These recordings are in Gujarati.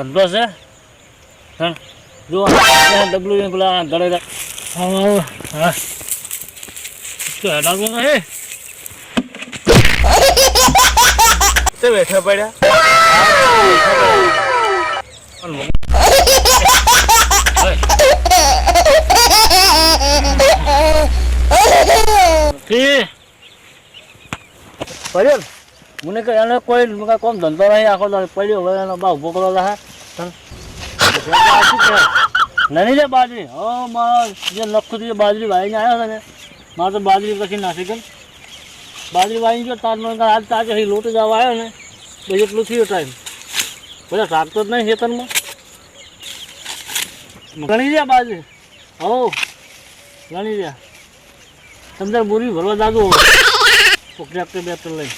ધંધો છે. હા. જો ડબલું પેલા ગળે. હા. હા હેડાડવો હે તે બેઠા પડ્યા. પડ્યો મને એને કોઈ કોમ ધંધો નહીં આખો પડ્યો હવે એનો બા ઊભો કરો રહે નહીં લે બાજરી. હો મારા જે લખું બાજરી વાવીને આવ્યો ને, મારે તો બાજરી પછી નાખી ગઈ. બાજરી વાવી ગયો તાર મને આજ તાજ અહીં લોટ જવા આવ્યો ને, પછી એટલું થયું ટાઈમ બધા રાખતો જ નહીં ખેતરમાં. ગણી રહ્યા બાજરી. હો, ગણી રહ્યા તમને બોરી ભરવા દાદુ ટ્રેક્ટર બેક્ટર લઈ.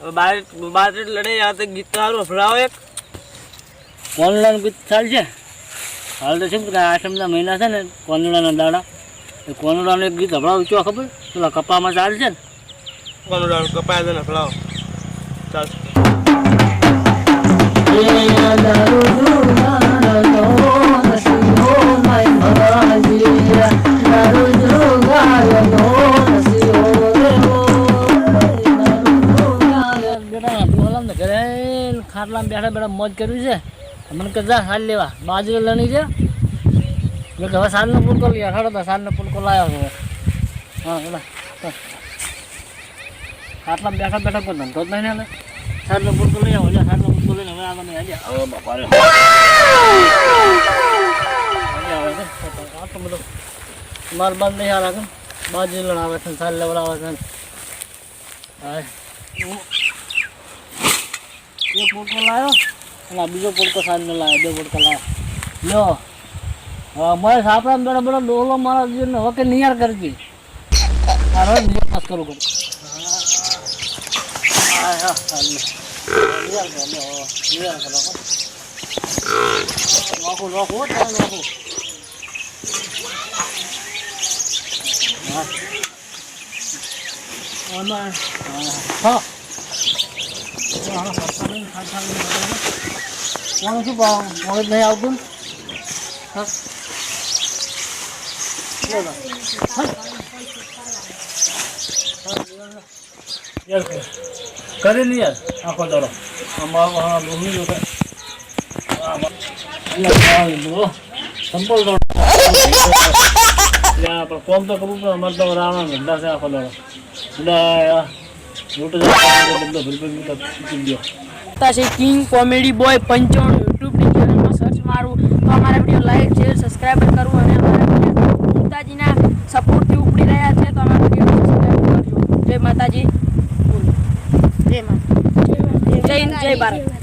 બાર બાર લડે આ તો ગીત તો હારું. હફડાવો એક. કોનડાનું ગીત ચાલશે હાલ તો શું કે આઠમના મહિના છે ને કોનડાના દાડા. એ કોનડાનું એક ગીત હમણાં ઊંચો ખબર? પેલા કપામાં ચાલશે ને. કોનું કપા કપાય છે ને હફડાવો ચાલ ખાટલામાં બેઠા બેઠા મોજ કર્યું છે. મને કે સાર લેવા. બાજરી લણી છે. એટલે હવે સારનો પુલકો લઈ હડો તો સારનો પુલકો લાવ્યો છું. હા બેટા ચાલ. ખાટલામાં બેઠા બેઠા કોઈ ધંધો જ નહીં ને સારનો પુલકો લઈ આવો. સારનો પુલકો લઈને હવે આગળ નહીં આજે હવે બાપા રે આજે આવે છે બધો માર બાદ નહીં આ રાખે બાજરી લણાવે છે સાર લેવડાવે છે હા એક પોટકો લાવ્યો અને બીજો પોટકો સાંજનો લાવ્યો બે પોટકા લાવ્યો લ્યો. હવે મારે સાપડા બેડા બેડા ડોલો મારા જીવને કે નિયાર કરતી હવે નિયાર પાસ કરું કરો. નોખું નોખું હો હા. કોણ શું જ નહીં આવતું કરી નહીં યાર આખો આમાં હા બહુ જોતે સંપલ દોડો પણ કોમ તો કરવું પણ અમારે તો રાણા ધંધા છે આખો દોડો. એટલે છે કિંગ કોમેડી બોય પંચાણું યુટ્યુબની ચેનલમાં સર્ચ મારું. તો અમારા વીડિયો લાઈક શેર સબસ્ક્રાઈબ કરવું અને અમારા માતાજીના સપોર્ટથી ઉપડી રહ્યા છે તો અમારા વીડિયો સબસ્ક્રાઈબ કરજો. જય માતાજી. જય માતા જય હિન્દ જય ભારત.